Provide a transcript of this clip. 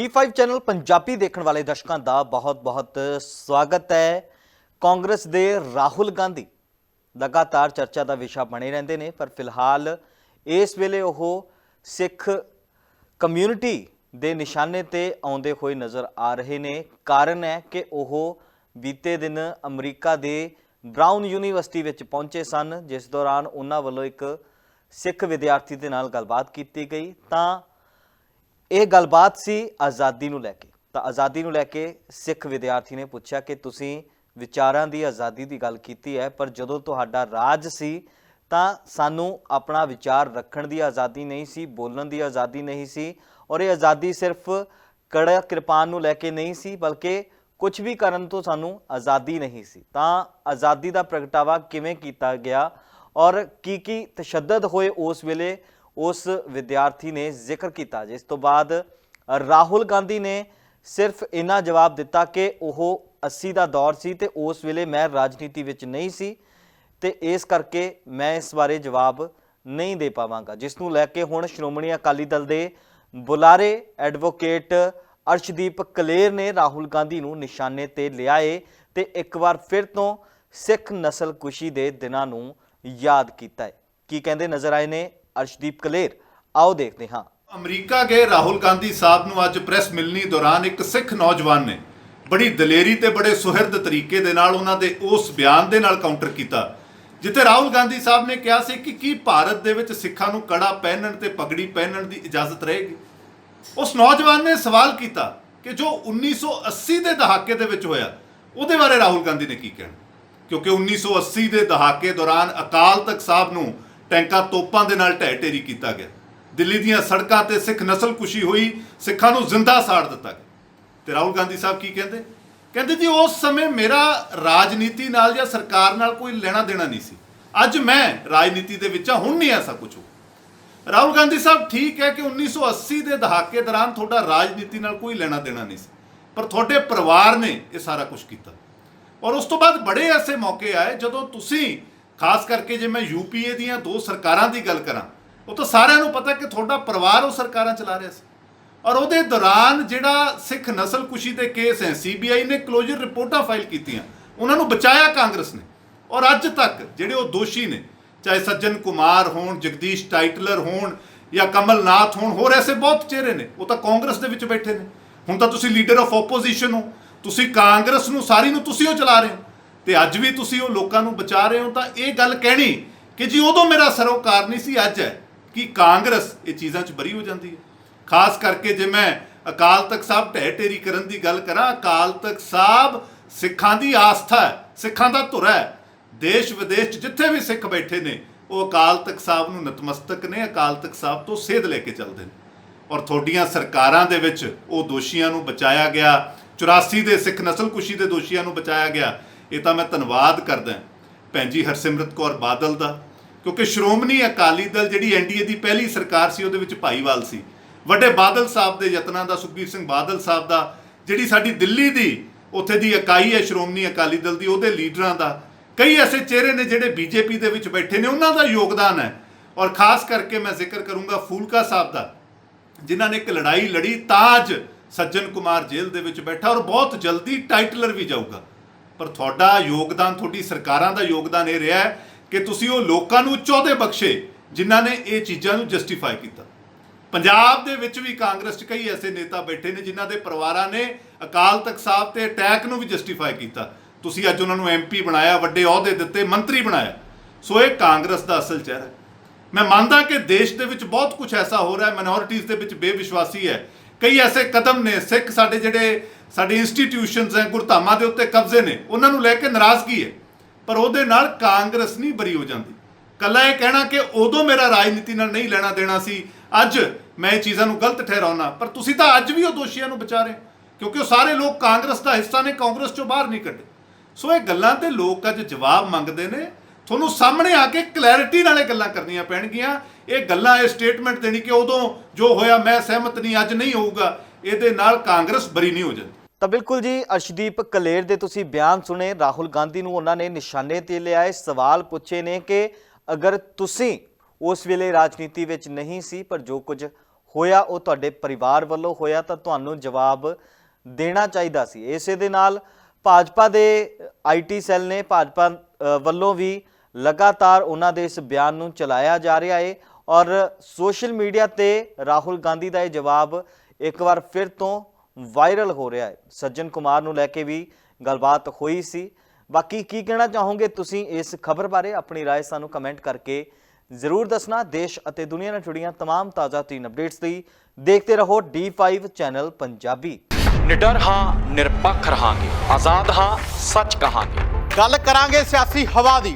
D5 channel Punjabi ਦੇਖਣ ਵਾਲੇ ਦਰਸ਼ਕਾਂ ਦਾ ਬਹੁਤ-ਬਹੁਤ ਸਵਾਗਤ ਹੈ। ਕਾਂਗਰਸ ਦੇ ਰਾਹੁਲ ਗਾਂਧੀ ਲਗਾਤਾਰ ਚਰਚਾ ਦਾ ਵਿਸ਼ਾ ਬਣੇ ਰਹਿੰਦੇ ਨੇ, ਪਰ ਫਿਲਹਾਲ ਇਸ ਵੇਲੇ ਉਹ ਸਿੱਖ ਕਮਿਊਨਿਟੀ ਦੇ ਨਿਸ਼ਾਨੇ ਤੇ ਆਉਂਦੇ ਹੋਏ ਨਜ਼ਰ ਆ ਰਹੇ ਨੇ। ਕਾਰਨ ਹੈ ਕਿ ਉਹ ਬੀਤੇ ਦਿਨ ਅਮਰੀਕਾ ਦੇ ਬ੍ਰਾਊਨ ਯੂਨੀਵਰਸਿਟੀ ਵਿੱਚ ਪਹੁੰਚੇ ਸਨ, ਜਿਸ ਦੌਰਾਨ ਉਹਨਾਂ ਵੱਲੋਂ ਇੱਕ ਸਿੱਖ ਵਿਦਿਆਰਥੀ ਦੇ ਨਾਲ ਗੱਲਬਾਤ ਕੀਤੀ ਗਈ। ਤਾਂ ਇਹ ਗੱਲਬਾਤ ਸੀ ਆਜ਼ਾਦੀ ਨੂੰ ਲੈ ਕੇ। ਤਾਂ ਆਜ਼ਾਦੀ ਨੂੰ ਲੈ ਕੇ ਸਿੱਖ ਵਿਦਿਆਰਥੀ ਨੇ ਪੁੱਛਿਆ ਕਿ ਤੁਸੀਂ ਵਿਚਾਰਾਂ ਦੀ ਆਜ਼ਾਦੀ ਦੀ ਗੱਲ ਕੀਤੀ ਹੈ, ਪਰ ਜਦੋਂ ਤੁਹਾਡਾ ਰਾਜ ਸੀ, ਤਾਂ ਸਾਨੂੰ ਆਪਣਾ ਵਿਚਾਰ ਰੱਖਣ ਦੀ ਆਜ਼ਾਦੀ ਨਹੀਂ ਸੀ, ਬੋਲਣ ਦੀ ਆਜ਼ਾਦੀ ਨਹੀਂ ਸੀ, ਔਰ ਇਹ ਆਜ਼ਾਦੀ ਸਿਰਫ ਕੜਾ ਕਿਰਪਾਨ ਨੂੰ ਲੈ ਕੇ ਨਹੀਂ ਸੀ, ਬਲਕਿ ਕੁਝ ਵੀ ਕਰਨ ਤੋਂ ਸਾਨੂੰ ਆਜ਼ਾਦੀ ਨਹੀਂ ਸੀ। ਤਾਂ ਆਜ਼ਾਦੀ ਦਾ ਪ੍ਰਗਟਾਵਾ ਕਿਵੇਂ ਕੀਤਾ ਗਿਆ ਔਰ ਕੀ ਕੀ ਤਸ਼ੱਦਦ ਹੋਏ ਉਸ ਵੇਲੇ? ਉਸ ਵਿਦਿਆਰਥੀ ਨੇ ਜ਼ਿਕਰ ਕੀਤਾ, ਜਿਸ ਤੋਂ ਬਾਅਦ ਰਾਹੁਲ ਗਾਂਧੀ ਨੇ ਸਿਰਫ ਇੰਨਾ ਜਵਾਬ ਦਿੱਤਾ ਕਿ ਉਹ 80 ਦਾ ਦੌਰ ਸੀ ਤੇ ਉਸ ਵੇਲੇ ਮੈਂ ਰਾਜਨੀਤੀ ਵਿੱਚ ਨਹੀਂ ਸੀ ਤੇ ਇਸ ਕਰਕੇ ਮੈਂ ਇਸ ਬਾਰੇ ਜਵਾਬ ਨਹੀਂ ਦੇ ਪਾਵਾਂਗਾ। ਜਿਸ ਨੂੰ ਲੈ ਕੇ ਹੁਣ ਸ਼੍ਰੋਮਣੀ ਅਕਾਲੀ ਦਲ ਦੇ ਬੁਲਾਰੇ ਐਡਵੋਕੇਟ ਅਰਸ਼ਦੀਪ ਕਲੇਰ ਨੇ ਰਾਹੁਲ ਗਾਂਧੀ ਨੂੰ ਨਿਸ਼ਾਨੇ ਤੇ ਲਿਆ ਏ ਤੇ ਇੱਕ ਵਾਰ ਫਿਰ ਤੋਂ ਸਿੱਖ ਨਸਲ ਕੁਸ਼ੀ ਦੇ ਦਿਨਾਂ ਨੂੰ ਯਾਦ ਕੀਤਾ ਹੈ। ਕੀ ਕਹਿੰਦੇ ਨਜ਼ਰ ਆਏ ਨੇ? ਅਰਸ਼ਦੀਪ ਕਲੇਰ, ਆਓ ਦੇਖਦੇ ਹਾਂ। ਅਮਰੀਕਾ ਗਏ ਰਾਹੁਲ ਗਾਂਧੀ ਸਾਹਿਬ ਨੂੰ ਅੱਜ ਪ੍ਰੈਸ ਮਿਲਣੀ ਦੌਰਾਨ ਇੱਕ ਸਿੱਖ ਨੌਜਵਾਨ ਨੇ ਬੜੀ ਦਲੇਰੀ ਤੇ ਬੜੇ ਸੁਹਿਰਦ ਤਰੀਕੇ ਦੇ ਨਾਲ ਉਹਨਾਂ ਦੇ ਉਸ ਬਿਆਨ ਦੇ ਨਾਲ ਕਾਊਂਟਰ ਕੀਤਾ, ਜਿੱਥੇ ਰਾਹੁਲ ਗਾਂਧੀ ਸਾਹਿਬ ਨੇ ਕਿਹਾ ਸੀ ਕਿ ਕੀ ਭਾਰਤ ਦੇ ਵਿੱਚ ਸਿੱਖਾਂ ਨੂੰ ਕੜਾ ਪਹਿਨਣ ਤੇ ਪਗੜੀ ਪਹਿਨਣ ਦੀ ਇਜਾਜ਼ਤ ਰਹੇਗੀ। ਉਸ ਨੌਜਵਾਨ ਨੇ ਸਵਾਲ ਕੀਤਾ ਕਿ ਜੋ 1980 ਦੇ ਦਹਾਕੇ ਦੇ ਵਿੱਚ ਹੋਇਆ, ਉਹਦੇ ਬਾਰੇ ਰਾਹੁਲ ਗਾਂਧੀ ਨੇ ਕੀ ਕਹਿਣਾ? ਕਿਉਂਕਿ 1980 ਦੇ ਦਹਾਕੇ ਦੌਰਾਨ ਅਕਾਲ ਤਖਤ ਸਾਹਿਬ ਨੂੰ ਟੈਂਕਾਂ ਤੋਪਾਂ ਦੇ ਨਾਲ ਢਹਿ ਢੇਰੀ ਕੀਤਾ ਗਿਆ। ਦਿੱਲੀ ਦੀਆਂ ਸੜਕਾਂ ਤੇ ਸਿੱਖ ਨਸਲ ਕੁਸ਼ੀ ਹੋਈ, ਸਿੱਖਾਂ ਨੂੰ ਜ਼ਿੰਦਾ ਸਾੜ ਦਿੱਤਾ ਗਿਆ। ਤੇ ਰਾਹੁਲ ਗਾਂਧੀ ਸਾਹਿਬ ਕੀ ਕਹਿੰਦੇ? ਕਹਿੰਦੇ ਜੀ, ਉਸ ਸਮੇਂ ਮੇਰਾ ਰਾਜਨੀਤੀ ਨਾਲ ਜਾਂ ਸਰਕਾਰ ਨਾਲ ਕੋਈ ਲੈਣਾ ਦੇਣਾ ਨਹੀਂ ਸੀ। ਅੱਜ ਮੈਂ ਰਾਜਨੀਤੀ ਦੇ ਵਿੱਚ ਹਾਂ, ਹੁਣ ਨਹੀਂ ਐਸਾ ਕੁਝ ਹੋ। ਰਾਹੁਲ ਗਾਂਧੀ ਸਾਹਿਬ ਠੀਕ ਹੈ ਕਿ 1980 ਦੇ ਦਹਾਕੇ ਦੌਰਾਨ ਤੁਹਾਡਾ ਰਾਜਨੀਤੀ ਨਾਲ ਕੋਈ ਲੈਣਾ ਦੇਣਾ ਨਹੀਂ ਸੀ, ਪਰ ਤੁਹਾਡੇ ਪਰਿਵਾਰ ਨੇ ਇਹ ਸਾਰਾ ਕੁਝ ਕੀਤਾ। ਔਰ ਉਸ ਤੋਂ ਬਾਅਦ ਬੜੇ ਐਸੇ ਮੌਕੇ ਆਏ ਜਦੋਂ ਤੁਸੀਂ ਖਾਸ ਕਰਕੇ ਜੇ ਮੈਂ ਯੂਪੀਏ ਦੀਆਂ ਦੋ ਸਰਕਾਰਾਂ ਦੀ ਗੱਲ ਕਰਾਂ, ਉਹ ਤਾਂ ਸਾਰਿਆਂ ਨੂੰ ਪਤਾ ਕਿ ਤੁਹਾਡਾ ਪਰਿਵਾਰ ਉਹ ਸਰਕਾਰਾਂ ਚਲਾ ਰਿਹਾ ਸੀ। ਔਰ ਉਹਦੇ ਦੌਰਾਨ ਜਿਹੜਾ ਸਿੱਖ ਨਸਲ ਕੁਸ਼ੀ ਦੇ ਕੇਸ ਹੈ ਸੀਬੀਆਈ ਨੇ ਕਲੋਜ਼ਰ ਰਿਪੋਰਟਾਂ ਫਾਈਲ ਕੀਤੀਆਂ, ਉਹਨਾਂ ਨੂੰ ਬਚਾਇਆ ਕਾਂਗਰਸ ਨੇ। ਔਰ ਅੱਜ ਤੱਕ ਜਿਹੜੇ ਉਹ ਦੋਸ਼ੀ ਨੇ, ਚਾਹੇ ਸੱਜਣ ਕੁਮਾਰ ਹੋਣ, ਜਗਦੀਸ਼ ਟਾਈਟਲਰ ਹੋਣ ਜਾਂ ਕਮਲਨਾਥ ਹੋਣ, ਹੋਰ ਐਸੇ ਬਹੁਤ ਚਿਹਰੇ ਨੇ, ਉਹ ਤਾਂ ਕਾਂਗਰਸ ਦੇ ਵਿੱਚ ਬੈਠੇ ਨੇ। ਹੁਣ ਤਾਂ ਤੁਸੀਂ ਲੀਡਰ ਆਫ ਆਪੋਜੀਸ਼ਨ ਹੋ, ਤੁਸੀਂ ਕਾਂਗਰਸ ਨੂੰ, ਸਾਰੀ ਨੂੰ ਤੁਸੀਂ ਉਹ ਚਲਾ ਰਹੇ ਹੋ। ਤੇ ਅੱਜ ਵੀ ਤੁਸੀਂ ਉਹ ਲੋਕਾਂ ਨੂੰ ਬਚਾ ਰਹੇ ਹੋ ਤਾਂ ਇਹ ਗੱਲ ਕਹਿਣੀ ਕਿ ਜੀ ਉਦੋਂ ਮੇਰਾ ਸਰੋਕਾਰ ਨਹੀਂ ਸੀ, ਅੱਜ ਹੈ ਕਿ ਕਾਂਗਰਸ ਇਹ ਚੀਜ਼ਾਂ 'ਚ ਬਰੀ ਹੋ ਜਾਂਦੀ ਹੈ। ਖਾਸ ਕਰਕੇ ਜੇ ਮੈਂ ਅਕਾਲ ਤਖਤ ਸਾਹਿਬ ਢਹਿ ਢੇਰੀ ਕਰਨ ਦੀ ਗੱਲ ਕਰਾਂ, ਅਕਾਲ ਤਖਤ ਸਾਹਿਬ ਸਿੱਖਾਂ ਦੀ ਆਸਥਾ ਹੈ, ਸਿੱਖਾਂ ਦਾ ਧੁਰਾ ਹੈ। ਦੇਸ਼ ਵਿਦੇਸ਼ 'ਚ ਜਿੱਥੇ ਵੀ ਸਿੱਖ ਬੈਠੇ ਨੇ, ਉਹ ਅਕਾਲ ਤਖਤ ਸਾਹਿਬ ਨੂੰ ਨਤਮਸਤਕ ਨੇ, ਅਕਾਲ ਤਖਤ ਸਾਹਿਬ ਤੋਂ ਸੇਧ ਲੈ ਕੇ ਚੱਲਦੇ ਨੇ। ਔਰ ਤੁਹਾਡੀਆਂ ਸਰਕਾਰਾਂ ਦੇ ਵਿੱਚ ਉਹ ਦੋਸ਼ੀਆਂ ਨੂੰ ਬਚਾਇਆ ਗਿਆ 84 ਦੇ ਸਿੱਖ ਨਸਲਕੁਸ਼ੀ ਦੇ ਦੋਸ਼ੀਆਂ ਨੂੰ ਬਚਾਇਆ ਗਿਆ ਇਹ ਤਾਂ ਮੈਂ ਧੰਨਵਾਦ ਕਰਦਾ ਭੈਣ ਜੀ ਹਰਸਿਮਰਤ ਕੌਰ ਬਾਦਲ ਦਾ, ਕਿਉਂਕਿ ਸ਼੍ਰੋਮਣੀ ਅਕਾਲੀ ਦਲ ਜਿਹੜੀ ਐਨਡੀਏ ਦੀ ਪਹਿਲੀ ਸਰਕਾਰ ਸੀ, ਉਹਦੇ ਵਿੱਚ ਭਾਈਵਾਲ ਸੀ। ਵੱਡੇ ਬਾਦਲ ਸਾਹਿਬ ਦੇ ਯਤਨਾਂ ਦਾ, ਸੁਖਬੀਰ ਸਿੰਘ ਬਾਦਲ ਸਾਹਿਬ ਦਾ, ਜਿਹੜੀ ਸਾਡੀ ਦਿੱਲੀ ਦੀ, ਉੱਥੇ ਦੀ ਇਕਾਈ ਹੈ ਸ਼੍ਰੋਮਣੀ ਅਕਾਲੀ ਦਲ ਦੀ, ਉਹਦੇ ਲੀਡਰਾਂ ਦਾ, ਕਈ ਐਸੇ ਚਿਹਰੇ ਨੇ ਜਿਹੜੇ ਬੀਜੇਪੀ ਦੇ ਵਿੱਚ ਬੈਠੇ ਨੇ, ਉਹਨਾਂ ਦਾ ਯੋਗਦਾਨ ਹੈ। ਔਰ ਖਾਸ ਕਰਕੇ ਮੈਂ ਜ਼ਿਕਰ ਕਰੂੰਗਾ ਫੂਲਕਾ ਸਾਹਿਬ ਦਾ, ਜਿਨ੍ਹਾਂ ਨੇ ਇੱਕ ਲੜਾਈ ਲੜੀ ਤਾਜ ਸੱਜਣ ਕੁਮਾਰ ਜੇਲ੍ਹ ਦੇ ਵਿੱਚ ਬੈਠਾ ਔਰ ਬਹੁਤ ਜਲਦੀ ਟਾਈਟਲਰ ਵੀ ਜਾਊਗਾ। ਪਰ ਤੁਹਾਡਾ ਯੋਗਦਾਨ, ਤੁਹਾਡੀ ਸਰਕਾਰਾਂ ਦਾ ਯੋਗਦਾਨ ਇਹ ਰਿਹਾ ਹੈ ਕਿ ਤੁਸੀਂ ਉਹ ਲੋਕਾਂ ਨੂੰ ਚੌਦੇ ਬਖਸ਼ੇ ਜਿਨ੍ਹਾਂ ਨੇ ਇਹ ਚੀਜ਼ਾਂ ਨੂੰ ਜਸਟੀਫਾਈ ਕੀਤਾ। ਪੰਜਾਬ ਦੇ ਵਿੱਚ ਵੀ ਕਾਂਗਰਸ 'ਚ ਕਈ ਐਸੇ ਨੇਤਾ ਬੈਠੇ ਨੇ ਜਿਨ੍ਹਾਂ ਦੇ ਪਰਿਵਾਰਾਂ ਨੇ ਅਕਾਲ ਤਖਤ ਸਾਹਿਬ ਤੇ ਅਟੈਕ ਨੂੰ ਵੀ ਜਸਟੀਫਾਈ ਕੀਤਾ। ਤੁਸੀਂ ਅੱਜ ਉਹਨਾਂ ਨੂੰ ਐਮਪੀ ਬਣਾਇਆ, ਵੱਡੇ ਅਹੁਦੇ ਦਿੱਤੇ, ਮੰਤਰੀ ਬਣਾਇਆ। ਸੋ ਇਹ ਕਾਂਗਰਸ ਦਾ ਅਸਲ ਚਿਹਰਾ ਮੈਂ ਮੰਨਦਾ ਕਿ ਦੇਸ਼ ਦੇ ਵਿੱਚ ਬਹੁਤ ਕੁਝ ਐਸਾ ਹੋ ਰਿਹਾ ਹੈ ਮਾਈਨੋਰਿਟੀਜ਼ ਦੇ ਵਿੱਚ ਬੇਵਿਸ਼ਵਾਸੀ ਹੈ। ਕਈ ਐਸੇ ਕਦਮ ਨੇ, ਸਿੱਖ ਸਾਡੇ ਜਿਹੜੇ ਸਾਡੇ ਇੰਸਟੀਟਿਊਸ਼ਨਸ ਹੈ, ਗੁਰਧਾਮਾਂ ਦੇ ਉੱਤੇ ਕਬਜ਼ੇ ਨੇ, ਉਹਨਾਂ ਨੂੰ ਲੈ ਕੇ ਨਾਰਾਜ਼ਗੀ ਹੈ, ਪਰ ਉਹਦੇ ਨਾਲ ਕਾਂਗਰਸ ਨਹੀਂ ਬਰੀ ਹੋ ਜਾਂਦੀ। ਕੱਲਾ ਇਹ ਕਹਿਣਾ ਕਿ ਉਦੋਂ ਮੇਰਾ ਰਾਜਨੀਤੀ ਨਾਲ ਨਹੀਂ ਲੈਣਾ ਦੇਣਾ ਸੀ, ਅੱਜ ਮੈਂ ਇਹ ਚੀਜ਼ਾਂ ਨੂੰ ਗਲਤ ਠਹਿਰਾਉਣਾ, ਪਰ ਤੁਸੀਂ ਤਾਂ ਅੱਜ ਵੀ ਉਹ ਦੋਸ਼ੀਆਂ ਨੂੰ ਬਚਾ ਰਹੇ ਕਿਉਂਕਿ ਉਹ ਸਾਰੇ ਲੋਕ ਕਾਂਗਰਸ ਦਾ ਹਿੱਸਾ ਨੇ, ਕਾਂਗਰਸ ਚੋਂ ਬਾਹਰ ਨਹੀਂ ਕੱਢੇ। ਸੋ ਇਹ ਗੱਲਾਂ ਤੇ ਲੋਕ ਅੱਜ ਜਵਾਬ ਮੰਗਦੇ ਨੇ ਤੁਹਾਨੂੰ ਸਾਹਮਣੇ ਆ ਕੇ ਕਲੈਰਿਟੀ ਨਾਲ ਇਹ ਗੱਲਾਂ ਕਰਨੀਆਂ ਪੈਣਗੀਆਂ। ਇਹ ਗੱਲਾਂ, ਇਹ ਸਟੇਟਮੈਂਟ ਦੇਣੀ ਕਿ ਉਦੋਂ ਜੋ ਹੋਇਆ, ਮੈਂ ਸਹਿਮਤ ਨਹੀਂ, ਅੱਜ ਨਹੀਂ ਹੋਊਗਾ, ਇਹਦੇ ਨਾਲ ਕਾਂਗਰਸ ਬਰੀ ਨਹੀਂ ਹੋ ਜਾਂਦੀ। ਤਾਂ ਬਿਲਕੁਲ ਜੀ, ਅਰਸ਼ਦੀਪ ਕਲੇਰ ਦੇ ਤੁਸੀਂ ਬਿਆਨ ਸੁਣੇ, ਰਾਹੁਲ ਗਾਂਧੀ ਨੂੰ ਉਹਨਾਂ ਨੇ ਨਿਸ਼ਾਨੇ ਤੇ ਲਿਆਏ ਸਵਾਲ ਪੁੱਛੇ ਨੇ ਕਿ ਅਗਰ ਤੁਸੀਂ ਉਸ ਵੇਲੇ ਰਾਜਨੀਤੀ ਵਿੱਚ ਨਹੀਂ ਸੀ, ਪਰ ਜੋ ਕੁਝ ਹੋਇਆ, ਉਹ ਤੁਹਾਡੇ ਪਰਿਵਾਰ ਵੱਲੋਂ ਹੋਇਆ, ਤਾਂ ਤੁਹਾਨੂੰ ਜਵਾਬ ਦੇਣਾ ਚਾਹੀਦਾ ਸੀ। ਇਸੇ ਦੇ ਨਾਲ ਭਾਜਪਾ ਦੇ ਆਈਟੀ ਸੈੱਲ ਨੇ ਭਾਜਪਾ ਵੱਲੋਂ ਵੀ ਲਗਾਤਾਰ ਉਹਨਾਂ ਦੇ ਇਸ ਬਿਆਨ ਨੂੰ ਚਲਾਇਆ ਜਾ ਰਿਹਾ ਹੈ ਔਰ ਸੋਸ਼ਲ ਮੀਡੀਆ ਤੇ ਰਾਹੁਲ ਗਾਂਧੀ ਦਾ ਇਹ ਜਵਾਬ ਇੱਕ ਵਾਰ ਫਿਰ ਤੋਂ ਵਾਇਰਲ ਹੋ ਰਿਹਾ ਹੈ ਸੱਜਣ ਕੁਮਾਰ ਨੂੰ ਲੈ ਕੇ ਵੀ ਗੱਲਬਾਤ ਹੋਈ ਸੀ ਬਾਕੀ ਕੀ ਕਹਿਣਾ ਚਾਹੋਗੇ ਤੁਸੀਂ ਇਸ ਖਬਰ ਬਾਰੇ ਆਪਣੀ رائے ਸਾਨੂੰ ਕਮੈਂਟ ਕਰਕੇ ਜ਼ਰੂਰ ਦੱਸਣਾ ਦੇਸ਼ ਅਤੇ ਦੁਨੀਆ ਨਾਲ ਜੁੜੀਆਂ तमाम ਤਾਜ਼ਾ ਤੀਨ ਅਪਡੇਟਸ ਲਈ ਦੇਖਦੇ ਰਹੋ D5 ਚੈਨਲ ਪੰਜਾਬੀ ਨਿਡਰ ਹਾਂ ਨਿਰਪੱਖ ਰਹਾਂਗੇ ਆਜ਼ਾਦ ਹਾਂ ਸੱਚ ਕਹਾਂਗੇ ਗੱਲ ਕਰਾਂਗੇ ਸਿਆਸੀ ਹਵਾ ਦੀ